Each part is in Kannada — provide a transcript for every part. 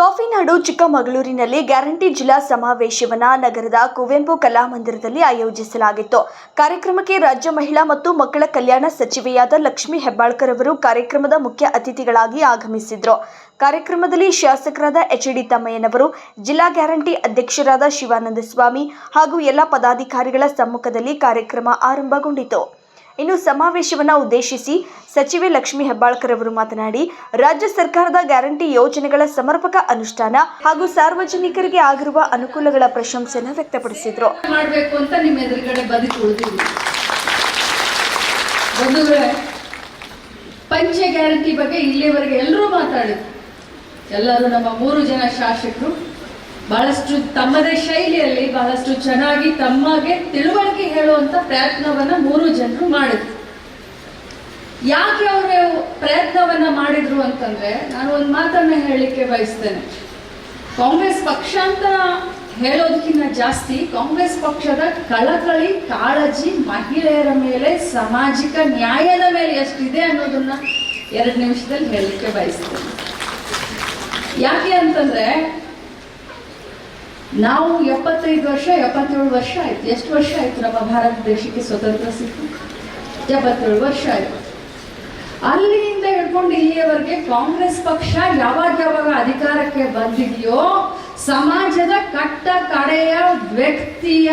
ಕಾಫಿನಾಡು ಚಿಕ್ಕಮಗಳೂರಿನಲ್ಲಿ ಗ್ಯಾರಂಟಿ ಜಿಲ್ಲಾ ಸಮಾವೇಶವನ್ನ ನಗರದ ಕುವೆಂಪು ಕಲಾಮಂದಿರದಲ್ಲಿ ಆಯೋಜಿಸಲಾಗಿತ್ತು. ಕಾರ್ಯಕ್ರಮಕ್ಕೆ ರಾಜ್ಯ ಮಹಿಳಾ ಮತ್ತು ಮಕ್ಕಳ ಕಲ್ಯಾಣ ಸಚಿವೆಯಾದ ಲಕ್ಷ್ಮೀ ಹೆಬ್ಬಾಳ್ಕರ್ ಅವರು ಕಾರ್ಯಕ್ರಮದ ಮುಖ್ಯ ಅತಿಥಿಗಳಾಗಿ ಆಗಮಿಸಿದ್ರು. ಕಾರ್ಯಕ್ರಮದಲ್ಲಿ ಶಾಸಕರಾದ ಎಚ್ ಡಿ ತಮ್ಮಯ್ಯನವರು, ಜಿಲ್ಲಾ ಗ್ಯಾರಂಟಿ ಅಧ್ಯಕ್ಷರಾದ ಶಿವಾನಂದ ಸ್ವಾಮಿ ಹಾಗೂ ಎಲ್ಲ ಪದಾಧಿಕಾರಿಗಳ ಸಮ್ಮುಖದಲ್ಲಿ ಕಾರ್ಯಕ್ರಮ ಆರಂಭಗೊಂಡಿತು. ಇನ್ನು ಸಮಾವೇಶವನ್ನು ಉದ್ದೇಶಿಸಿ ಸಚಿವೆ ಲಕ್ಷ್ಮಿ ಹೆಬ್ಬಾಳ್ಕರ್ ಅವರು ಮಾತನಾಡಿ, ರಾಜ್ಯ ಸರ್ಕಾರದ ಗ್ಯಾರಂಟಿ ಯೋಜನೆಗಳ ಸಮರ್ಪಕ ಅನುಷ್ಠಾನ ಹಾಗೂ ಸಾರ್ವಜನಿಕರಿಗೆ ಆಗಿರುವ ಅನುಕೂಲಗಳ ಪ್ರಶಂಸೆಯನ್ನು ವ್ಯಕ್ತಪಡಿಸಿದರು. ಮಾಡಬೇಕು ಅಂತ ನಿಮ್ಮ ಪಂಚ ಗ್ಯಾರಂಟಿ ಬಗ್ಗೆ ಇಲ್ಲಿವರೆಗೆ ಎಲ್ಲರೂ ಮಾತಾಡಿದ್ರು. ಎಲ್ಲರೂ ನಮ್ಮ ಮೂರು ಜನ ಶಾಸಕರು ಬಹಳಷ್ಟು ತಮ್ಮದೇ ಶೈಲಿಯಲ್ಲಿ, ಬಹಳಷ್ಟು ಚೆನ್ನಾಗಿ ತಮಗೆ ತಿಳುವಳಿಕೆ ಹೇಳುವಂತ ಪ್ರಯತ್ನವನ್ನ ಮೂರು ಜನರು ಮಾಡಿದ್ರು. ಯಾಕೆ ಅವರು ಪ್ರಯತ್ನವನ್ನ ಮಾಡಿದ್ರು ಅಂತಂದ್ರೆ, ನಾನು ಒಂದು ಮಾತನ್ನ ಹೇಳಲಿಕ್ಕೆ ಬಯಸ್ತೇನೆ. ಕಾಂಗ್ರೆಸ್ ಪಕ್ಷ ಅಂತ ಹೇಳೋದಕ್ಕಿಂತ ಜಾಸ್ತಿ, ಕಾಂಗ್ರೆಸ್ ಪಕ್ಷದ ಕಳಕಳಿ, ಕಾಳಜಿ ಮಹಿಳೆಯರ ಮೇಲೆ, ಸಾಮಾಜಿಕ ನ್ಯಾಯದ ಮೇಲೆ ಎಷ್ಟಿದೆ ಅನ್ನೋದನ್ನ ಎರಡು ನಿಮಿಷದಲ್ಲಿ ಹೇಳಲಿಕ್ಕೆ ಬಯಸ್ತೇನೆ. ಯಾಕೆ ಅಂತಂದ್ರೆ ನಾವು ಎಪ್ಪತ್ತೈದು ವರ್ಷ, ಎಪ್ಪತ್ತೇಳು ವರ್ಷ ಆಯ್ತು. ಎಷ್ಟು ವರ್ಷ ಆಯ್ತು ನಮ್ಮ ಭಾರತ ದೇಶಕ್ಕೆ ಸ್ವತಂತ್ರ ಸಿಕ್ಕು? ಎಪ್ಪತ್ತೇಳು ವರ್ಷ ಆಯ್ತು. ಅಲ್ಲಿಂದ ಹಿಡ್ಕೊಂಡು ಇಲ್ಲಿಯವರೆಗೆ ಕಾಂಗ್ರೆಸ್ ಪಕ್ಷ ಯಾವಾಗ ಯಾವಾಗ ಅಧಿಕಾರಕ್ಕೆ ಬಂದಿದೆಯೋ, ಸಮಾಜದ ಕಟ್ಟ ಕಡೆಯ ವ್ಯಕ್ತಿಯ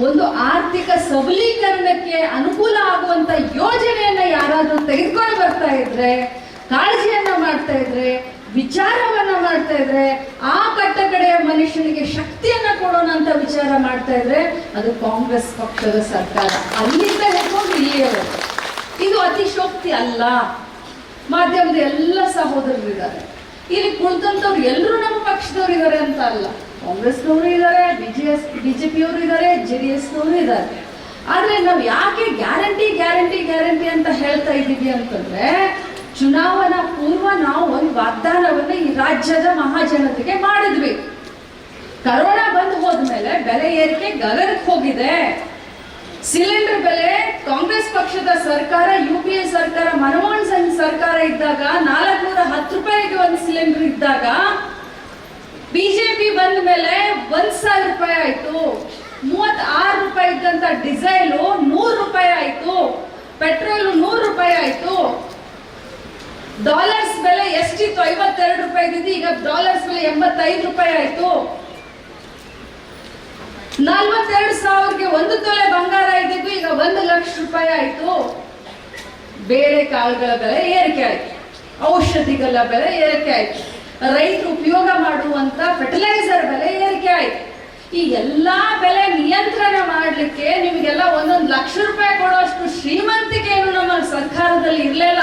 ಒಂದು ಆರ್ಥಿಕ ಸಬಲೀಕರಣಕ್ಕೆ ಅನುಕೂಲ ಆಗುವಂತ ಯೋಜನೆಯನ್ನ ಯಾರಾದ್ರೂ ತೆಗೆದುಕೊಂಡು ಬರ್ತಾ ಇದ್ರೆ, ಕಾಳಜಿಯನ್ನ ಮಾಡ್ತಾ ಇದ್ರೆ ವಿಚಾರವನ್ನ ಮಾಡ್ತಾ ಇದ್ರೆ, ಆ ಕಟ್ಟ ಕಡೆಯ ಮನುಷ್ಯನಿಗೆ ಶಕ್ತಿಯನ್ನ ಕೊಡೋಣ ಅಂತ ವಿಚಾರ ಮಾಡ್ತಾ ಇದ್ರೆ, ಅದು ಕಾಂಗ್ರೆಸ್ ಪಕ್ಷದ ಸರ್ಕಾರ. ಅಲ್ಲಿಂದ ಹಿಡ್ಕೊಂಡು ಇಲ್ಲಿಯವರು ಇದು ಅತಿಶೋಕ್ತಿ ಅಲ್ಲ. ಮಾಧ್ಯಮದ ಎಲ್ಲ ಸಹೋದರರು ಇದ್ದಾರೆ. ಇಲ್ಲಿ ಕುಳಿತಂತವ್ರು ಎಲ್ಲರೂ ನಮ್ಮ ಪಕ್ಷದವ್ರು ಇದ್ದಾರೆ ಅಂತ ಅಲ್ಲ. ಕಾಂಗ್ರೆಸ್ನವರು ಇದ್ದಾರೆ, ಬಿಜೆಎಸ್, ಬಿಜೆಪಿಯವರು ಇದ್ದಾರೆ ಜೆ ಡಿ ಎಸ್ನವರು ಇದ್ದಾರೆ. ಆದ್ರೆ ನಾವು ಯಾಕೆ ಗ್ಯಾರಂಟಿ ಗ್ಯಾರಂಟಿ ಗ್ಯಾರಂಟಿ ಅಂತ ಹೇಳ್ತಾ ಇದ್ದೀವಿ ಅಂತಂದ್ರೆ ಚುನಾವಣಾ ಪೂರ್ವ ನಾವು ಒಂದು ವಾಗ್ದಾನವನ್ನ ಈ ರಾಜ್ಯದ ಮಹಾಜನತೆಗೆ ಮಾಡಿದ್ವಿ. ಕರೋನಾ ಬಂದು ಹೋದ್ಮೇಲೆ ಬೆಲೆ ಏರಿಕೆ ಗಗನಕ್ಕೆ ಹೋಗಿದೆ. ಸಿಲಿಂಡರ್ ಬೆಲೆ ಕಾಂಗ್ರೆಸ್ ಪಕ್ಷದ ಸರ್ಕಾರ, ಯು ಪಿ ಎ ಸರ್ಕಾರ, ಮನಮೋಹನ್ ಸಿಂಗ್ ಸರ್ಕಾರ ಇದ್ದಾಗ ನಾಲ್ಕುನೂರ ಹತ್ತು ರೂಪಾಯಿಗೆ ಒಂದು ಸಿಲಿಂಡರ್ ಇದ್ದಾಗ ಬಿಜೆಪಿ ಬಂದ ಮೇಲೆ ಒಂದ್ ಸಾವಿರ ರೂಪಾಯಿ ಆಯ್ತು. ಮೂವತ್ ಆರು ರೂಪಾಯಿ ಇದ್ದಂತ ಡಿಸೈಲು ನೂರು ರೂಪಾಯಿ ಆಯ್ತು. ಪೆಟ್ರೋಲ್ ನೂರು ರೂಪಾಯಿ ಆಯ್ತು. ಡಾಲರ್ಸ್ ಬೆಲೆ ಎಷ್ಟಿತ್ತು? ಐವತ್ತೆರಡು ರೂಪಾಯಿ ಈಗ ಡಾಲರ್ಸ್ ಬೆಲೆ ಎಂಬತ್ತೈದು ರೂಪಾಯಿ ಆಯ್ತು. ನಲ್ವತ್ತೆರಡು ಸಾವಿರಕ್ಕೆ ಒಂದು ತೊಲೆ ಬಂಗಾರ ಇದ್ದಿದ್ದು, ಈಗ ಒಂದು ಲಕ್ಷ ರೂಪಾಯಿ ಆಯ್ತು. ಬೇರೆ ಕಾಳುಗಳ ಬೆಲೆ ಏರಿಕೆ ಆಯ್ತು. ಔಷಧಿಗಳ ಬೆಲೆ ಏರಿಕೆ ಆಯ್ತು. ರೈತರು ಉಪಯೋಗ ಮಾಡುವಂತ ಫರ್ಟಿಲೈಸರ್ ಬೆಲೆ ಏರಿಕೆ ಆಯ್ತು. ಈ ಎಲ್ಲಾ ಬೆಲೆ ನಿಯಂತ್ರಣ ಮಾಡಲಿಕ್ಕೆ ನಿಮಗೆಲ್ಲ ಒಂದೊಂದು ಲಕ್ಷ ರೂಪಾಯಿ ಕೊಡುವಷ್ಟು ಶ್ರೀಮಂತಿಕೆ ಏನು ನಮ್ಮ ಸರ್ಕಾರದಲ್ಲಿ ಇರ್ಲಿಲ್ಲ.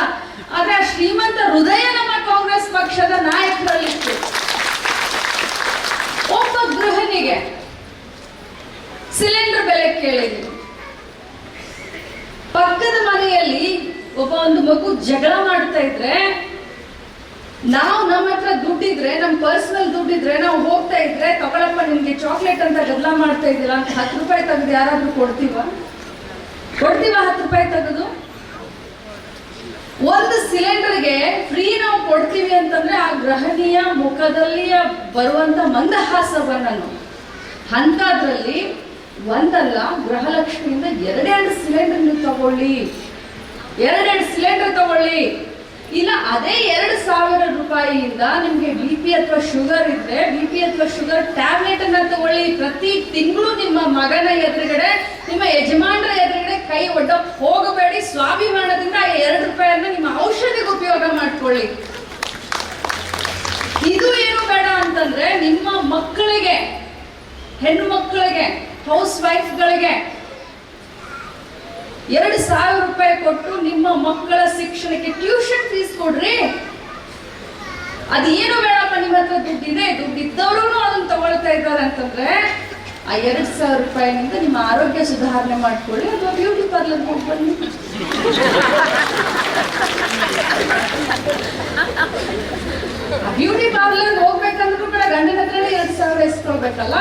ಆದ್ರೆ ಆ ಶ್ರೀಮಂತ ಹೃದಯ ನಮ್ಮ ಕಾಂಗ್ರೆಸ್ ಪಕ್ಷದ ನಾಯಕರಲ್ಲಿತ್ತು ಒಬ್ಬ ಗೃಹಿಣಿಗೆ ಸಿಲಿಂಡರ್ ಬೆಲೆ ಕೇಳಿದ್ರು ಪಕ್ಕದ ಮನೆಯಲ್ಲಿ ಒಬ್ಬ ಒಂದು ಮಗು ಜಗಳ ಮಾಡ್ತಾ ಇದ್ರೆ, ನಾವು ನಮ್ಮ ಹತ್ರ ದುಡ್ಡಿದ್ರೆ, ನಮ್ ಪರ್ಸನಲ್ ದುಡ್ಡಿದ್ರೆ, ನಾವು ಹೋಗ್ತಾ ಇದ್ರೆ, ತಗೊಳಪ್ಪ, ನಿಮ್ಗೆ ಚಾಕ್ಲೇಟ್ ಅಂತ ಜಗಳ ಮಾಡ್ತಾ ಇದ್ದೀರಾ? ಹತ್ತು ರೂಪಾಯಿ ತೆಗೆದು ಯಾರಾದ್ರೂ ಕೊಡ್ತೀವ? ಕೊಡ್ತೀವ ಹತ್ತು ರೂಪಾಯಿ ತೆಗೆದು? ಒಂದು ಸಿಲಿಂಡರ್ಗೆ ಫ್ರೀ ನಾವು ಕೊಡ್ತೀವಿ ಅಂತಂದ್ರೆ ಆ ಗ್ರಹಣೀಯ ಮುಖದಲ್ಲಿ ಬರುವಂತ ಮಂದಹಾಸವನ್ನು ಅಂತದ್ರಲ್ಲಿ ಒಂದಲ್ಲ, ಗೃಹಲಕ್ಷ್ಮಿಯಿಂದ ಎರಡೆರಡು ಸಿಲಿಂಡರ್ ನೀವು ತಗೊಳ್ಳಿ. ಎರಡೆರಡು ಸಿಲಿಂಡರ್ ತಗೊಳ್ಳಿ. ಇಲ್ಲ, ಅದೇ ಎರಡು ಸಾವಿರ ರೂಪಾಯಿಯಿಂದ ನಿಮ್ಗೆ ಬಿ ಪಿ ಅಥವಾ ಶುಗರ್ ಇದ್ರೆ ಬಿ ಪಿ ಅಥವಾ ಶುಗರ್ ಟ್ಯಾಬ್ಲೆಟ್ ಅನ್ನ ತಗೊಳ್ಳಿ. ಪ್ರತಿ ತಿಂಗಳು ನಿಮ್ಮ ಮಗನ ಎದುರುಗಡೆ, ನಿಮ್ಮ ಯಜಮಾನರ ಎದುರುಗಡೆ ಕೈ ಒಡ್ಡ ಹೋಗಬೇಡಿ. ಸ್ವಾಭಿಮಾನದಿಂದ ಎರಡು ರೂಪಾಯಿಯನ್ನ ನಿಮ್ಮ ಔಷಧಿಗೆ ಉಪಯೋಗ ಮಾಡ್ಕೊಳ್ಳಿ. ಇದು ಏನು ಬೇಡ ಅಂತಂದ್ರೆ ನಿಮ್ಮ ಮಕ್ಕಳಿಗೆ, ಹೆಣ್ಣು ಮಕ್ಕಳಿಗೆ ಹೌಸ್ ವೈಫ್ಗಳಿಗೆ ಎರಡು ಸಾವಿರ ರೂಪಾಯಿ ಕೊಟ್ಟು ನಿಮ್ಮ ಮಕ್ಕಳ ಶಿಕ್ಷಣಕ್ಕೆ ಟ್ಯೂಷನ್ ಫೀಸ್ ಕೊಡ್ರಿ. ಅದೇನು ಬೇಡಪ್ಪ, ನಿಮ್ಮ ಹತ್ರ ದುಡ್ಡಿದೆ ದುಡ್ಡಿದ್ದವರು ಅದನ್ನ ತಗೊಳ್ತಾ ಇದ್ದಾರೆ ಅಂತಂದ್ರೆ ಆ ಎರಡು ಸಾವಿರ ರೂಪಾಯಿನಿಂದ ನಿಮ್ಮ ಆರೋಗ್ಯ ಸುಧಾರಣೆ ಮಾಡ್ಕೊಳ್ಳಿ, ಅಥವಾ ಬ್ಯೂಟಿ ಪಾರ್ಲರ್ ಹೋಗಿ ಬ್ಯೂಟಿ ಪಾರ್ಲರ್ ಹೋಗ್ಬೇಕಂದ್ರೂ ಕೂಡ ಗಂಡನ ಹತ್ರನೇ ಎರಡು ಸಾವಿರ ಎಸ್ಕೊಳ್ಬೇಕಲ್ಲ?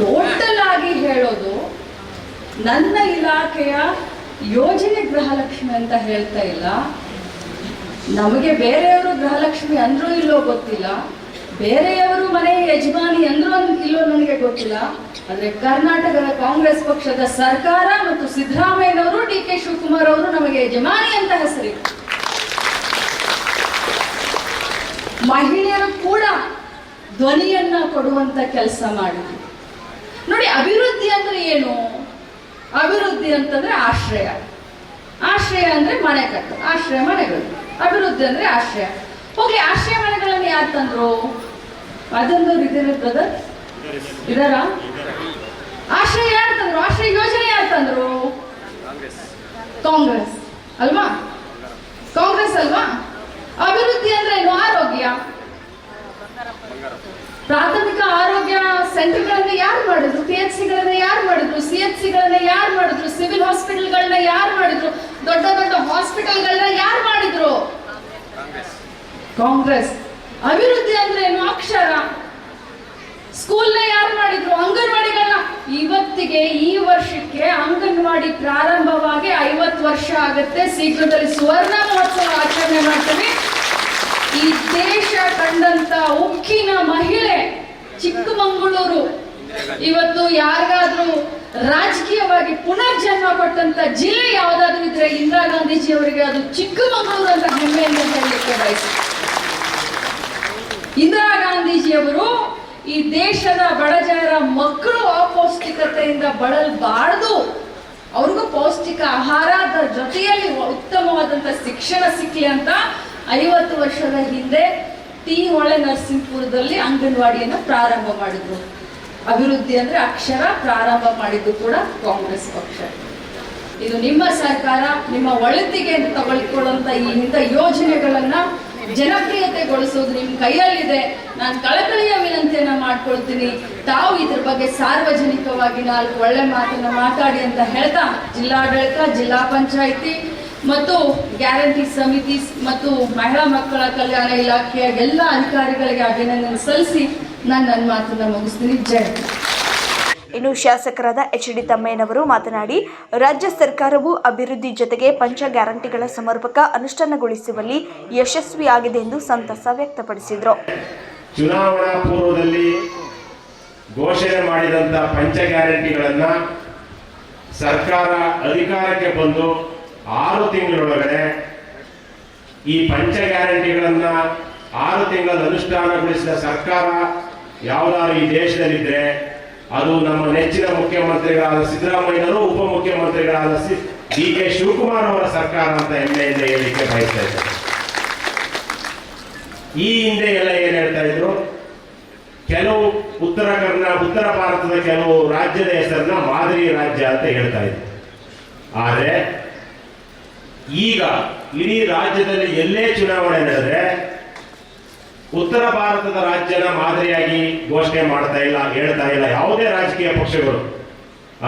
ಟೋಟಲ್ ಆಗಿ ಹೇಳೋದು, ನನ್ನ ಇಲಾಖೆಯ ಯೋಜನೆ ಗೃಹಲಕ್ಷ್ಮಿ ಅಂತ ಹೇಳ್ತಾ ಇಲ್ಲ. ನಮಗೆ ಬೇರೆಯವರು ಗೃಹಲಕ್ಷ್ಮಿ ಅಂದ್ರೂ ಇಲ್ಲೋ ಗೊತ್ತಿಲ್ಲ. ಬೇರೆಯವರು ಮನೆಯ ಯಜಮಾನಿ ಅಂದ್ರೂ ಇಲ್ಲೋ ನನಗೆ ಗೊತ್ತಿಲ್ಲ. ಆದ್ರೆ ಕರ್ನಾಟಕದ ಕಾಂಗ್ರೆಸ್ ಪಕ್ಷದ ಸರ್ಕಾರ ಮತ್ತು ಸಿದ್ದರಾಮಯ್ಯನವರು ಡಿ ಕೆ ಶಿವಕುಮಾರ್ ಅವರು ನಮಗೆ ಯಜಮಾನಿ ಅಂತ ಹೆಸರಿ ಮಹಿಳೆಯರು ಕೂಡ ಧ್ವನಿಯನ್ನ ಕೊಡುವಂತ ಕೆಲಸ ಮಾಡಿದ್ರು. ನೋಡಿ, ಅಭಿವೃದ್ಧಿ ಅಂದ್ರೆ ಏನು? ಅಭಿವೃದ್ಧಿ ಅಂತಂದ್ರೆ ಆಶ್ರಯ. ಆಶ್ರಯ ಅಂದ್ರೆ ಮನೆ ಕಟ್ಟು ಆಶ್ರಯ ಮನೆಗಳು. ಅಭಿವೃದ್ಧಿ ಅಂದ್ರೆ ಆಶ್ರಯ. ಹೋಗಿ ಆಶ್ರಯ ಮನೆಗಳನ್ನು ಯಾರು ತಂದ್ರು? ಅದೊಂದು ಇದ್ದಾರೆ ಬ್ರದರ್ ಇದಾರ ಆಶ್ರಯ ಯಾರು ತಂದ್ರು? ಆಶ್ರಯ ಯೋಜನೆ ಯಾರು ತಂದ್ರು? ಕಾಂಗ್ರೆಸ್. ಅಲ್ವಾ? ಕಾಂಗ್ರೆಸ್ ಅಲ್ವಾ? ಅಭಿವೃದ್ಧಿ ಅಂದ್ರೆ ಏನು? ಆರೋಗ್ಯ. ಪ್ರಾಥಮಿಕ ಆರೋಗ್ಯ ಸೆಂಟರ್ಗಳನ್ನ ಯಾರು ಮಾಡಿದ್ರು? ಪಿ ಎಚ್ ಸಿಗಳನ್ನ ಯಾರು ಮಾಡಿದ್ರು? ಸಿ ಎಚ್ ಸಿಗಳನ್ನ ಯಾರು ಮಾಡಿದ್ರು? ಸಿವಿಲ್ ಹಾಸ್ಪಿಟಲ್ಗಳನ್ನ ಯಾರು ಮಾಡಿದ್ರು? ದೊಡ್ಡ ದೊಡ್ಡ ಹಾಸ್ಪಿಟಲ್ಗಳನ್ನ ಯಾರು ಮಾಡಿದ್ರು? ಕಾಂಗ್ರೆಸ್. ಅಭಿವೃದ್ಧಿ ಅಂದ್ರೆ ಏನು? ಅಕ್ಷರ ಸ್ಕೂಲ್ನ ಯಾರು ಮಾಡಿದ್ರು? ಅಂಗನವಾಡಿಗಳನ್ನ. ಇವತ್ತಿಗೆ ಈ ವರ್ಷಕ್ಕೆ ಅಂಗನವಾಡಿ ಪ್ರಾರಂಭವಾಗಿ ಐವತ್ತು ವರ್ಷ ಆಗುತ್ತೆ. ಶೀಘ್ರದಲ್ಲಿ ಸುವರ್ಣ ಮಹೋತ್ಸವ ಆಚರಣೆ ಮಾಡ್ತೀವಿ. ಈ ದೇಶ ಕಂಡಂತ ಉಕ್ಕಿನ ಮಹಿಳೆ ಚಿಕ್ಕಮಂಗಳೂರು. ಇವತ್ತು ಯಾರಿಗಾದ್ರೂ ರಾಜಕೀಯವಾಗಿ ಪುನರ್ಜನ್ಮ ಕೊಟ್ಟಂತ ಜಿಲ್ಲೆ ಯಾವ್ದಾದ್ರು ಇದ್ರೆ ಇಂದಿರಾ ಗಾಂಧೀಜಿ ಅವರಿಗೆ ಅದು ಚಿಕ್ಕಮಗಳೂರು ಅಂತ ಹೆಮ್ಮೆಯಿಂದ ಹೇಳಲಿಕ್ಕೆ ಇಂದಿರಾ ಗಾಂಧೀಜಿಯವರು ಈ ದೇಶದ ಬಡಜನರ ಮಕ್ಕಳು ಅಪೌಷ್ಟಿಕತೆಯಿಂದ ಬಳಲ್ಬಾರ್ದು. ಅವ್ರಿಗೂ ಪೌಷ್ಟಿಕ ಆಹಾರದ ಜೊತೆಯಲ್ಲಿ ಉತ್ತಮವಾದಂತ ಶಿಕ್ಷಣ ಸಿಕ್ಕಲಿ ಅಂತ ಐವತ್ತು ವರ್ಷದ ಹಿಂದೆ ಟಿ ಹೊಳೆ ನರಸಿಂಹಪುರದಲ್ಲಿ ಅಂಗನವಾಡಿಯನ್ನು ಪ್ರಾರಂಭ ಮಾಡಿದ್ರು. ಅಭಿವೃದ್ಧಿ ಅಂದ್ರೆ ಅಕ್ಷರ ಪ್ರಾರಂಭ ಮಾಡಿದ್ದು ಕೂಡ ಕಾಂಗ್ರೆಸ್ ಪಕ್ಷ. ಇದು ನಿಮ್ಮ ಸರ್ಕಾರ, ನಿಮ್ಮ ಒಳಿತಿಗೆ ತಗೊಳ್ಕೊಳ್ಳುವಂತ ಈ ಇಂಥ ಯೋಜನೆಗಳನ್ನ ಜನಪ್ರಿಯತೆಗೊಳಿಸೋದು ನಿಮ್ಮ ಕೈಯಲ್ಲಿದೆ. ನಾನು ಕಳಕಳಿಯ ವಿನಂತಿಯನ್ನ ಮಾಡ್ಕೊಳ್ತೀನಿ. ತಾವು ಇದ್ರ ಬಗ್ಗೆ ಸಾರ್ವಜನಿಕವಾಗಿ ನಾಲ್ಕು ಒಳ್ಳೆ ಮಾತನ್ನ ಮಾತಾಡಿ ಅಂತ ಹೇಳ್ತಾ, ಜಿಲ್ಲಾಡಳಿತ, ಜಿಲ್ಲಾ ಪಂಚಾಯಿತಿ ಮತ್ತು ಗ್ಯಾರಂಟಿ ಸಮಿತಿ ಮತ್ತು ಮಹಿಳಾ ಮಕ್ಕಳ ಕಲ್ಯಾಣ ಇಲಾಖೆಯ ಎಲ್ಲ ಅಧಿಕಾರಿಗಳಿಗೆ ಅಭಿನಂದನೆ ಸಲ್ಲಿಸಿ ನಾನು ನನ್ನ ಮಾತನ್ನ ಮುಗಿಸ್ತೀನಿ. ಜೈ ಹಿಂದ್. ಇನ್ನು ಶಾಸಕರಾದ ಎಚ್ ಡಿ ತಮ್ಮಯ್ಯನವರು ಮಾತನಾಡಿ, ರಾಜ್ಯ ಸರ್ಕಾರವು ಅಭಿವೃದ್ಧಿ ಜೊತೆಗೆ ಪಂಚ ಗ್ಯಾರಂಟಿಗಳ ಸಮರ್ಪಕ ಅನುಷ್ಠಾನಗೊಳಿಸುವಲ್ಲಿ ಯಶಸ್ವಿಯಾಗಿದೆ ಎಂದು ಸಂತಸ ವ್ಯಕ್ತಪಡಿಸಿದರು. ಚುನಾವಣಾ ಪೂರ್ವದಲ್ಲಿ ಘೋಷಣೆ ಮಾಡಿದಂತಹ ಪಂಚ ಗ್ಯಾರಂಟಿಗಳನ್ನ ಸರ್ಕಾರ ಅಧಿಕಾರಕ್ಕೆ ಬಂದು ಆರು ತಿಂಗಳೊಳಗಡೆ ಈ ಪಂಚ ಗ್ಯಾರಂಟಿಗಳನ್ನ ಆರು ತಿಂಗಳ ಅನುಷ್ಠಾನಗೊಳಿಸಿದ ಸರ್ಕಾರ ಯಾವ್ದಾದ್ರು ಈ ದೇಶದಲ್ಲಿದ್ರೆ ಅದು ನಮ್ಮ ನೆಚ್ಚಿನ ಮುಖ್ಯಮಂತ್ರಿಗಳಾದ ಸಿದ್ದರಾಮಯ್ಯನವರು ಉಪ ಮುಖ್ಯಮಂತ್ರಿಗಳಾದ ಡಿ ಕೆ ಶಿವಕುಮಾರ್ ಅವರ ಸರ್ಕಾರ ಅಂತ ಹೆಮ್ಮೆಯಿಂದ ಹೇಳಿಕೆ ಬಯಸ್ತಾ ಇದ್ದಾರೆ. ಈ ಹಿಂದೆ ಎಲ್ಲ ಏನ್ ಹೇಳ್ತಾ ಇದ್ರು? ಕೆಲವು ಉತ್ತರ ಕರ್ನಾ, ಉತ್ತರ ಭಾರತದ ಕೆಲವು ರಾಜ್ಯದ ಹೆಸರನ್ನ ಮಾದರಿ ರಾಜ್ಯ ಅಂತ ಹೇಳ್ತಾ ಇದ್ರು. ಆದರೆ ಈಗ ಇಡೀ ರಾಜ್ಯದಲ್ಲಿ ಎಲ್ಲೇ ಚುನಾವಣೆ ನಡೆದ್ರೆ ಉತ್ತರ ಭಾರತದ ರಾಜ್ಯನ ಮಾದರಿಯಾಗಿ ಘೋಷಣೆ ಮಾಡ್ತಾ ಇಲ್ಲ, ಹೇಳ್ತಾ ಇಲ್ಲ ಯಾವುದೇ ರಾಜಕೀಯ ಪಕ್ಷಗಳು.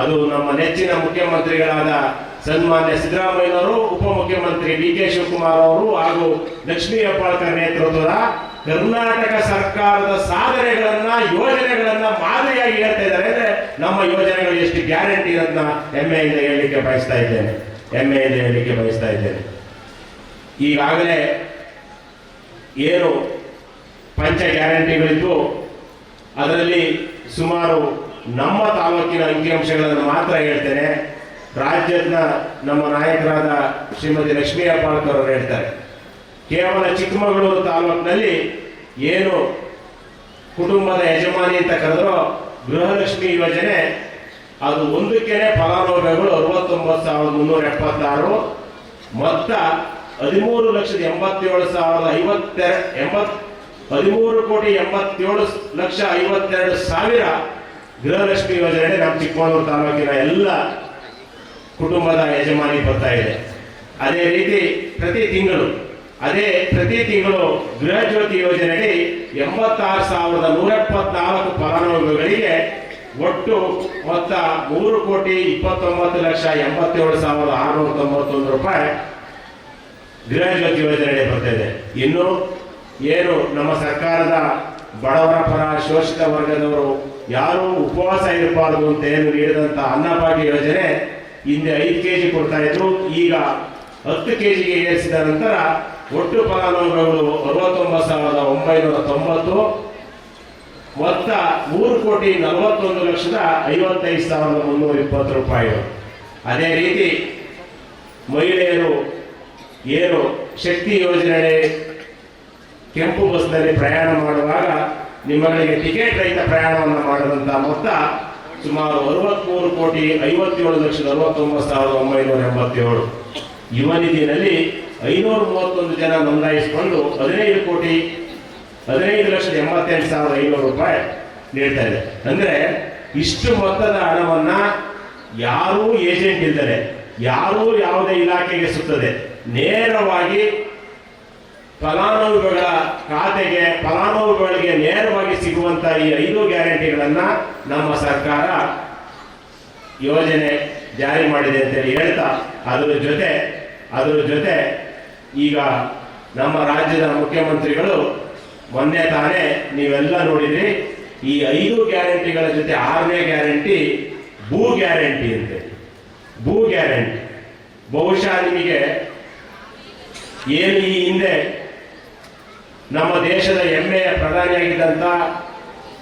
ಅದು ನಮ್ಮ ನೆಚ್ಚಿನ ಮುಖ್ಯಮಂತ್ರಿಗಳಾದ ಸನ್ಮಾನ್ಯ ಸಿದ್ದರಾಮಯ್ಯನವರು, ಉಪಮುಖ್ಯಮಂತ್ರಿ ಡಿ ಕೆ ಶಿವಕುಮಾರ್ ಅವರು ಹಾಗೂ ಲಕ್ಷ್ಮೀ ಹೆಬ್ಬಾಳ್ಕರ್ ನೇತೃತ್ವದ ಕರ್ನಾಟಕ ಸರ್ಕಾರದ ಸಾಧನೆಗಳನ್ನ, ಯೋಜನೆಗಳನ್ನ ಮಾದರಿಯಾಗಿ ಹೇಳ್ತಾ ಇದ್ದಾರೆ. ಅಂದ್ರೆ ನಮ್ಮ ಯೋಜನೆಗಳು ಎಷ್ಟು ಗ್ಯಾರಂಟಿ ಇರೋದನ್ನ ಹೆಮ್ಮೆಯಿಂದ ಹೇಳಲಿಕ್ಕೆ ಬಯಸ್ತಾ ಇದ್ದೇನೆ. ಹೆಮ್ಮೆಯಿಂದ ಹೇಳಲಿಕ್ಕೆ ಬಯಸ್ತಾ ಇದ್ದೇನೆ. ಈಗಾಗಲೇ ಏನು ಪಂಚ ಗ್ಯಾರಂಟಿಗಳಿದ್ದು ಅದರಲ್ಲಿ ಸುಮಾರು ನಮ್ಮ ತಾಲೂಕಿನ ಅಂಕಿಅಂಶಗಳನ್ನು ಮಾತ್ರ ಹೇಳ್ತೇನೆ. ರಾಜ್ಯದ ನಮ್ಮ ನಾಯಕರಾದ ಶ್ರೀಮತಿ ಲಕ್ಷ್ಮೀ ಅಪ್ಪಾಳ್ಕರ್ ಅವರು ಹೇಳ್ತಾರೆ. ಕೇವಲ ಚಿಕ್ಕಮಗಳೂರು ತಾಲೂಕಿನಲ್ಲಿ ಏನು ಕುಟುಂಬದ ಯಜಮಾನಿ ಅಂತ ಕರೆದ್ರೋ ಗೃಹಲಕ್ಷ್ಮಿ ಯೋಜನೆ, ಅದು ಒಂದಕ್ಕೇನೆ ಫಲಾನುಭವಿಗಳು ಅರವತ್ತೊಂಬತ್ತು ಸಾವಿರದ ಮುನ್ನೂರ ಎಪ್ಪತ್ತಾರು, ಮೊತ್ತ ಹದಿಮೂರು ಲಕ್ಷದ ಎಂಬತ್ತೇಳು ಸಾವಿರದ ಐವತ್ತೆರಡು ಎಂಬತ್ ಹದಿಮೂರು ಕೋಟಿ ಎಂಬತ್ತೇಳು ಲಕ್ಷ ಐವತ್ತೆರಡು ಸಾವಿರ ಗೃಹಲಕ್ಷ್ಮಿ ಯೋಜನೆ ನಮ್ಮ ಚಿಕ್ಕಮಗಳೂರು ತಾಲೂಕಿನ ಎಲ್ಲ ಕುಟುಂಬದ ಯಜಮಾನಿ ಬರ್ತಾ ಇದೆ. ಅದೇ ರೀತಿ ಪ್ರತಿ ತಿಂಗಳು, ಅದೇ ಪ್ರತಿ ತಿಂಗಳು ಗೃಹ ಜ್ಯೋತಿ ಯೋಜನೆಗೆ ಎಂಬತ್ತಾರು ಸಾವಿರದ ನೂರ ಎಪ್ಪತ್ನಾಲ್ಕು ಫಲಾನುಭವಿಗಳಿಗೆ ಒಟ್ಟು ಮೊತ್ತ ಮೂರು ಕೋಟಿ ಇಪ್ಪತ್ತೊಂಬತ್ತು ಲಕ್ಷ ಎಂಬತ್ತೇಳು ಸಾವಿರದ ಆರುನೂರ ತೊಂಬತ್ತೊಂದು ರೂಪಾಯಿ ಗೃಹ ಜ್ಯೋತಿ ಯೋಜನೆ ಇದೆ. ಇನ್ನು ಏನು ನಮ್ಮ ಸರ್ಕಾರದ ಬಡವರ ಪರ, ಶೋಷಿತ ವರ್ಗದವರು ಯಾರು ಉಪವಾಸ ಇರಬಾರದು ಅಂತ ಏನು ನೀಡಿದಂತ ಅನ್ನಭಾಗ್ಯ ಯೋಜನೆ ಹಿಂದೆ ಐದು ಕೆ ಜಿ ಕೊಡ್ತಾ ಇದ್ರು. ಈಗ ಹತ್ತು ಕೆ ಜಿಗೆ ಏರಿಸಿದ ನಂತರ ಒಟ್ಟು ಫಲಾನುಭವಿಗಳು ಅರವತ್ತೊಂಬತ್ತು ಸಾವಿರದ ಒಂಬೈನೂರ ತೊಂಬತ್ತು, ಮೊತ್ತ ಮೂರು ಕೋಟಿ ನಲವತ್ತೊಂದು ಲಕ್ಷದ ಐವತ್ತೈದು ಸಾವಿರದ ಮುನ್ನೂರ ಇಪ್ಪತ್ತು ರೂಪಾಯಿ ಅದೇ ರೀತಿ ಮಹಿಳೆಯರು ಏನು ಶಕ್ತಿ ಯೋಜನೆ ಕೆಂಪು ಬಸ್ನಲ್ಲಿ ಪ್ರಯಾಣ ಮಾಡುವಾಗ ನಿಮ್ಮಗಳಿಗೆ ಟಿಕೆಟ್ ರಹಿತ ಪ್ರಯಾಣವನ್ನು ಮಾಡಿದಂಥ ಮೊತ್ತ ಸುಮಾರು ಅರವತ್ಮೂರು ಕೋಟಿ ಐವತ್ತೇಳು ಲಕ್ಷದ ಅರವತ್ತೊಂಬತ್ತು ಸಾವಿರದ ಒಂಬೈನೂರ ಎಂಬತ್ತೇಳು. ಯುವ ಐನೂರ ಮೂವತ್ತೊಂದು ಜನ ನೋಂದಾಯಿಸಿಕೊಂಡು ಹದಿನೈದು ಕೋಟಿ, ಹದಿನೈದು ಲಕ್ಷದ ಎಂಬತ್ತೆಂಟು ಸಾವಿರದ ಐನೂರು ರೂಪಾಯಿ ನೀಡ್ತಾ ಇದೆ. ಅಂದರೆ ಇಷ್ಟು ಮೊತ್ತದ ಹಣವನ್ನು ಯಾರೂ ಏಜೆಂಟ್ ಇಲ್ಲದೆ ಯಾರೂ ಯಾವುದೇ ಇಲಾಖೆಗೆ ಸುತ್ತದೆ, ನೇರವಾಗಿ ಫಲಾನುಭವಿಗಳ ಖಾತೆಗೆ ಫಲಾನುಭವಿಗಳಿಗೆ ನೇರವಾಗಿ ಸಿಗುವಂತ ಈ ಐದು ಗ್ಯಾರಂಟಿಗಳನ್ನ ನಮ್ಮ ಸರ್ಕಾರ ಯೋಜನೆ ಜಾರಿ ಮಾಡಿದೆ ಅಂತೇಳಿ ಹೇಳ್ತಾ, ಅದರ ಜೊತೆ ಅದರ ಜೊತೆ ಈಗ ನಮ್ಮ ರಾಜ್ಯದ ಮುಖ್ಯಮಂತ್ರಿಗಳು ಮೊನ್ನೆ ತಾನೇ ನೀವೆಲ್ಲ ನೋಡಿದ್ರಿ, ಈ ಐದು ಗ್ಯಾರಂಟಿಗಳ ಜೊತೆ ಆರನೇ ಗ್ಯಾರಂಟಿ ಭೂ ಗ್ಯಾರಂಟಿ ಅಂತೆ. ಭೂ ಗ್ಯಾರಂಟಿ. ಬಹುಶಃ ನಿಮಗೆ ಏನು ಈ ಹಿಂದೆ ನಮ್ಮ ದೇಶದ ಹೆಮ್ಮೆಯ ಪ್ರಧಾನಿಯಾಗಿದ್ದಂಥ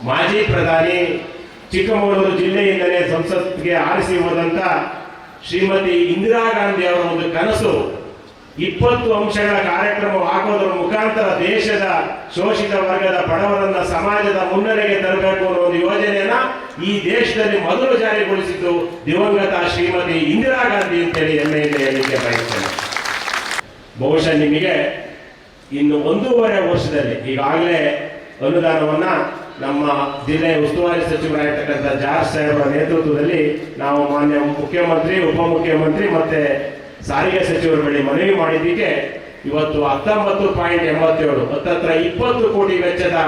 ಮಾಜಿ ಪ್ರಧಾನಿ ಚಿಕ್ಕಮಗಳೂರು ಜಿಲ್ಲೆಯಿಂದಲೇ ಸಂಸತ್ಗೆ ಆರಿಸಿ ಹೋದಂಥ ಶ್ರೀಮತಿ ಇಂದಿರಾ ಗಾಂಧಿ ಅವರ ಒಂದು ಕನಸು. ಇಪ್ಪತ್ತು ಅಂಶಗಳ ಕಾರ್ಯಕ್ರಮ ಹಾಕೋದ್ರ ಮುಖಾಂತರ ದೇಶದ ಶೋಷಿತ ವರ್ಗದ ಬಡವರನ್ನ ಸಮಾಜದ ಮುನ್ನಡೆಗೆ ತರಬೇಕು ಅನ್ನೋ ಒಂದು ಯೋಜನೆಯನ್ನ ಈ ದೇಶದಲ್ಲಿ ಮೊದಲು ಜಾರಿಗೊಳಿಸಿದ್ದು ದಿವಂಗತ ಶ್ರೀಮತಿ ಇಂದಿರಾ ಗಾಂಧಿ ಅಂತೇಳಿ ಹೆಮ್ಮೆಯಿಂದ ಹೇಳಲಿಕ್ಕೆ ಬಯಸ್ತೇನೆ. ಬಹುಶಃ ನಿಮಗೆ ಇನ್ನು ಒಂದೂವರೆ ವರ್ಷದಲ್ಲಿ ಈಗಾಗಲೇ ಅನುದಾನವನ್ನ ನಮ್ಮ ಜಿಲ್ಲೆಯ ಉಸ್ತುವಾರಿ ಸಚಿವರಾಗಿರ್ತಕ್ಕಂಥ ಜಾರ್ಜ್ ಸಾಹೇಬರ ನೇತೃತ್ವದಲ್ಲಿ ನಾವು ಮಾನ್ಯ ಮುಖ್ಯಮಂತ್ರಿ, ಉಪಮುಖ್ಯಮಂತ್ರಿ ಮತ್ತೆ ಸಾರಿಗೆ ಸಚಿವರ ಬಳಿ ಮನವಿ ಮಾಡಿದ್ದಕ್ಕೆ ಇವತ್ತು ಹತ್ತೊಂಬತ್ತು ಪಾಯಿಂಟ್ ಎಂಬತ್ತೇಳು, ಹತ್ತತ್ರ ಇಪ್ಪತ್ತು ಕೋಟಿ ವೆಚ್ಚದ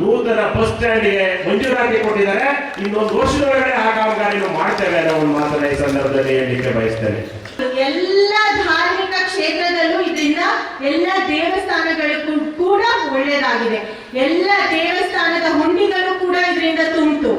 ನೂತನ ಬಸ್ ಸ್ಟ್ಯಾಂಡ್ಗೆ ಮಂಜೂರಾತಿ ಕೊಟ್ಟಿದ್ದಾರೆ. ಇನ್ನೊಂದು ವರ್ಷದೊಳಗಡೆ ಆ ಕಾಮಗಾರಿಯನ್ನು ಮಾಡ್ತೇವೆ ಅನ್ನೋ ಒಂದು ಮಾತನ್ನ ಈ ಸಂದರ್ಭದಲ್ಲಿ ಹೇಳಲಿಕ್ಕೆ ಬಯಸ್ತೇನೆ. ಎಲ್ಲ ಕ್ಷೇತ್ರದಲ್ಲೂ ಇದರಿಂದ ಎಲ್ಲ ದೇವಸ್ಥಾನಗಳಿಗೂ ಕೂಡ ಒಳ್ಳೇದಾಗಿದೆ ಎಲ್ಲ ದೇವಸ್ಥಾನದ ಹುಂಡಿಗಳು ಕೂಡ ಇದರಿಂದ ತುಂಬಿತು.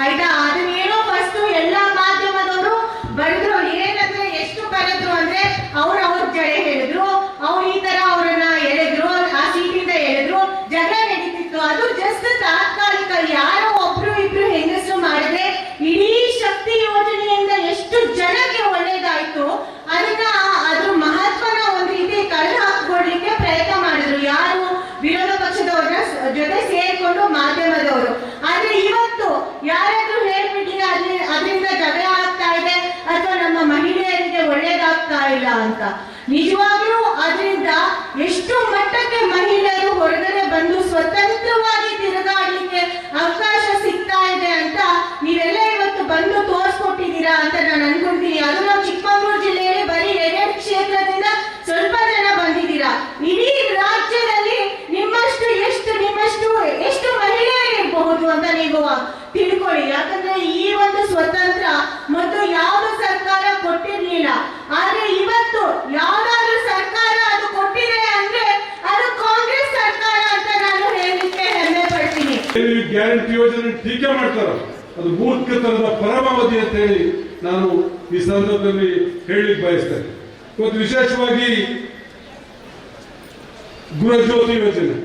ಆಯ್ತಾ? ಅದನ್ನೇನೋ ಫಸ್ಟ್ ಎಲ್ಲ ಮಾಧ್ಯಮದವರು ಬರೆದ್ರು ಏನಂದ್ರೆ ಎಷ್ಟು ಬರೆದ್ರು ಅಂದ್ರೆ ಅವ್ರ ಅವ್ರ ಜಡೆ ಹೇಳಿದ್ರು ಅವ್ರು ಈ ತರ ಅವ್ರನ್ನ ಎಳೆದ್ರು ಆ ಸೀಟಿಂದ ಎಳೆದ್ರು ಜಗಳ ನಡೀತಿತ್ತು ಅದು ಜಸ್ಟ್ ತಾತ್ಕಾಲಿಕ ಯಾರೋ ಒಬ್ರು ಇಬ್ರು ಹೆಂಗಸರು ಮಾಡಿದ್ರೆ ಇಡೀ ಶಕ್ತಿ ಯೋಜನೆಯಿಂದ ಎಷ್ಟು ಜನಕ್ಕೆ ಒಳ್ಳೇದಾಯ್ತು ಅದನ್ನ ಅದ್ರ ಮಹತ್ವನ ಒಂದ್ ರೀತಿ ಕಳ್ಳ ಹಾಕೊಡ್ಲಿಕ್ಕೆ ಪ್ರಯತ್ನ ಮಾಡಿದ್ರು ಯಾರು ವಿರೋಧ ಪಕ್ಷದವ್ರನ್ನ ಸ- ಜೊತೆ ಸೇರಿಕೊಂಡು ಮಾಧ್ಯಮದವರು. ಆದ್ರೆ ಇವತ್ತು ಯಾರಾದ್ರೂ ಹೇಳ್ಬಿಟ್ಟಿದ್ರೆ ಅದ್ರ ಅದರಿಂದ ಜಗಳ ಆಗ್ತಾ ಇದೆ ಅಥವಾ ನಮ್ಮ ಮಹಿಳೆಯರಿಗೆ ಒಳ್ಳೇದಾಗ್ತಾ ಇಲ್ಲ ಅಂತ. ನಿಜವಾಗ್ಲೂ ಅದರಿಂದ ಎಷ್ಟು ಮಟ್ಟಕ್ಕೆ ಮಹಿಳೆಯರು ಹೊರಗಡೆ ಬಂದು ಸ್ವತಂತ್ರವಾಗಿ ತಿರುಗಾಡಲಿಕ್ಕೆ ಅವಕಾಶ ಸಿಗ್ತಾ ಇದೆ ಅಂತ ನೀವೆಲ್ಲ ಇವತ್ತು ಬಂದು ತೋರಿಸ್ಕೊಟ್ಟಿದ್ದೀರಾ ಅಂತ ನಾನು ಅನ್ಕೊಂತೀನಿ. ಅದು ನಾವು ಚಿಕ್ಕಮಗಳೂರು ಜಿಲ್ಲೆಯಲ್ಲಿ ಬರೀ ಎರಡೆರಡು ಕ್ಷೇತ್ರದಿಂದ ಸ್ವಲ್ಪ ಜನ ಬಂದಿದ್ದೀರಾ ಇಡೀ ರಾಜ್ಯದಲ್ಲಿ ನಿಮ್ಮಷ್ಟು ಎಷ್ಟು ನಿಮ್ಮಷ್ಟು ಎಷ್ಟು ಮಹಿಳೆಯರಿರಬಹುದು ಅಂತ ನೀವು ತಿಳ್ಕೊಳ್ಳಿ. ಯಾಕಂದ್ರೆ ಈ ಒಂದು ಸ್ವತಂತ್ರ ಮತ್ತು ಯಾವ ಸರ್ಕಾರ ಕೊಟ್ಟಿರ್ಲಿಲ್ಲ, ಆದ್ರೆ ಇವತ್ತು ಯಾವ್ದಾದ್ರು ಸರ್ಕಾರ ಅದು ಕೊಟ್ಟಿದೆ ಅಂದ್ರೆ ಅದು ಕಾಂಗ್ರೆಸ್ ಸರ್ಕಾರ ಅಂತ ನಾನು ಹೇಳಲಿಕ್ಕೆ ಹೆಮ್ಮೆ ಪಡ್ತೀನಿ ಗ್ಯಾರಂಟಿ ಯೋಜನೆ ಟೀಕೆ ಮಾಡ್ತಾರ, ಅದು ಮೂರ್ಖತನದ ಪರಮಾವಧಿ ಅಂತ ಹೇಳಿ ನಾನು ಈ ಸಂದರ್ಭದಲ್ಲಿ ಹೇಳಲಿಕ್ಕೆ ಬಯಸ್ತೇನೆ. ಇವತ್ತು ವಿಶೇಷವಾಗಿ ಗೃಹಜ್ಯೋತಿ ಯೋಜನೆ.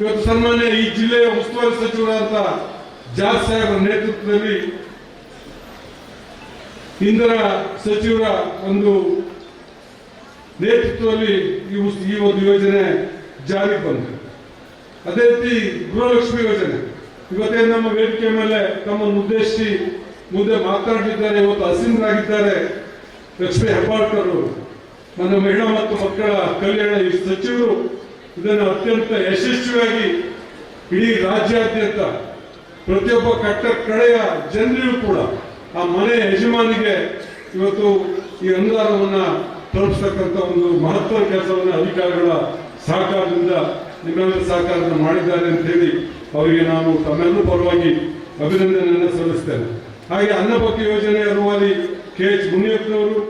ಇವತ್ತು ಸನ್ಮಾನ್ಯ ಈ ಜಿಲ್ಲೆಯ ಉಸ್ತುವಾರಿ ಸಚಿವರಾದಂತ ಜಾರ್ ಸಾಹೇಬರ ನೇತೃತ್ವದಲ್ಲಿ ಇಂಧನ ಸಚಿವರ ಒಂದು ನೇತೃತ್ವದಲ್ಲಿ ಈ ಒಂದು ಯೋಜನೆ ಜಾರಿಗೆ ಬಂದಿದೆ ಅದೇ ರೀತಿ ಗೃಹಲಕ್ಷ್ಮಿ ಯೋಜನೆ ಇವತ್ತೇ ನಮ್ಮ ವೇದಿಕೆ ಮೇಲೆ ತಮ್ಮನ್ನು ಉದ್ದೇಶಿಸಿ ಮುಂದೆ ಮಾತನಾಡಿದ್ದಾರೆ, ಇವತ್ತು ಅಸೀಮರಾಗಿದ್ದಾರೆ ಲಕ್ಷ್ಮಿ ಹೆಬ್ಬಾಳ್ಕರ್. ನನ್ನ ಮಹಿಳಾ ಮತ್ತು ಮಕ್ಕಳ ಕಲ್ಯಾಣ ಈ ಸಚಿವರು ಇದನ್ನು ಅತ್ಯಂತ ಯಶಸ್ವಿಯಾಗಿ ಇಡೀ ರಾಜ್ಯಾದ್ಯಂತ ಪ್ರತಿಯೊಬ್ಬ ಕಟ್ಟ ಕಡೆಯ ಜನರಿಗೂ ಕೂಡ ಆ ಮನೆ ಯಜಮಾನಿಗೆ ಇವತ್ತು ಈ ಅನುದಾನವನ್ನ ತಲುಪಿಸ್ತಕ್ಕಂಥ ಒಂದು ಮಹತ್ವದ ಕೆಲಸವನ್ನು ಅಧಿಕಾರಿಗಳ ಸಹಕಾರದಿಂದ, ನಿಮ್ಮೆಲ್ಲರ ಸಹಕಾರವನ್ನು ಮಾಡಿದ್ದಾರೆ ಅಂತ ಹೇಳಿ ಅವರಿಗೆ ನಾನು ತಮ್ಮೆಲ್ಲರೂ ಪರವಾಗಿ ಅಭಿನಂದನೆಯನ್ನು ಸಲ್ಲಿಸ್ತೇನೆ. ಹಾಗೆ ಅನ್ನಭಕ್ತಿ ಯೋಜನೆಯ ರೂವಾರಿ ಕೆ ಎಚ್ ಮುನಿಯಪ್ಪನವರು,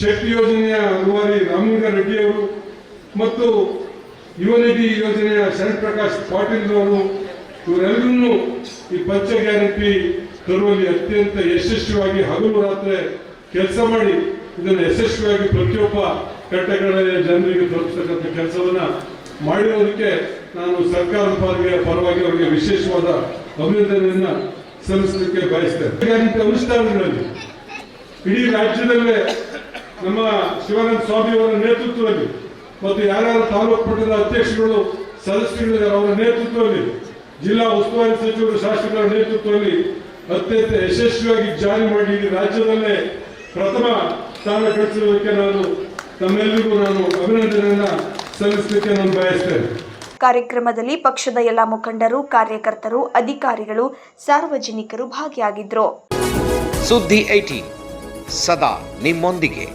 ಶಕ್ತಿ ಯೋಜನೆಯ ರೂವಾರಿ ರಾಮಲಿಂಗ ರೆಡ್ಡಿ ಅವರು ಮತ್ತು ಯುವ ನಿಧಿ ಯೋಜನೆಯ ಶರಣ್ ಪ್ರಕಾಶ್ ಪಾಟೀಲ್ ಅವರು ಇವರೆಲ್ಲರೂ ಈ ಪಂಚ ಗ್ಯಾರಂಟಿ ತರುವಲ್ಲಿ ಅತ್ಯಂತ ಯಶಸ್ವಿಯಾಗಿ ಹಗಲು ರಾತ್ರಿ ಕೆಲಸ ಮಾಡಿ, ಇದನ್ನು ಯಶಸ್ವಿಯಾಗಿ ಪ್ರತಿಯೊಬ್ಬ ಕಟ್ಟೆಗಳಲ್ಲಿ ಜನರಿಗೆ ತಲುಪಿಸ್ತಕ್ಕಂಥ ಕೆಲಸವನ್ನ ಮಾಡಿರೋದಕ್ಕೆ ನಾನು ಸರ್ಕಾರದ ಪಾಲಿಗೆ ಪರವಾಗಿ ಅವರಿಗೆ ವಿಶೇಷವಾದ ಅಭಿನಂದನೆಯನ್ನ ಸಲ್ಲಿಸಲಿಕ್ಕೆ ಬಯಸ್ತೇನೆ. ಗ್ಯಾರಂಟಿ ಅನುಷ್ಠಾನಗಳಲ್ಲಿ, ಇಡೀ ರಾಜ್ಯದಲ್ಲೇ ನಮ್ಮ ಶಿವಾನಂದ ಸ್ವಾಮಿ ಅವರ ನೇತೃತ್ವದಲ್ಲಿ ಮತ್ತು ಯಾರ್ಯಾರು ತಾಲೂಕು ಮಟ್ಟದ ಅಧ್ಯಕ್ಷರುಗಳು ಸದಸ್ಯರಿದ್ದಾರೆ ಅವರ ನೇತೃತ್ವದಲ್ಲಿ ಜಿಲ್ಲಾ ಉಸ್ತುವಾರಿ ಸಚಿವರು ಶಾಸಕರ ನೇತೃತ್ವದಲ್ಲಿ ಅತ್ಯಂತ ಯಶಸ್ವಿಯಾಗಿ ಜಾರಿ ಮಾಡಿ ಇಡೀ ರಾಜ್ಯದಲ್ಲೇ ಪ್ರಥಮ ಸ್ಥಾನ ಗಳಿಸಿರುವುದಕ್ಕೆ ನಾನು ತಮ್ಮೆಲ್ಲರಿಗೂ ನಾನು ಅಭಿನಂದನೆಯನ್ನ ಸಲ್ಲಿಸಲಿಕ್ಕೆ ನಾನು ಬಯಸ್ತೇನೆ. ಕಾರ್ಯಕ್ರಮದಲ್ಲಿ ಪಕ್ಷದ ಎಲ್ಲ ಮುಖಂಡರು ಕಾರ್ಯಕರ್ತರು ಅಧಿಕಾರಿಗಳು ಸಾರ್ವಜನಿಕರು ಭಾಗಿಯಾಗಿದ್ದರು ಸುದ್ದಿ ಐಟಿ ಸದಾ ನಿಮ್ಮೊಂದಿಗೆ.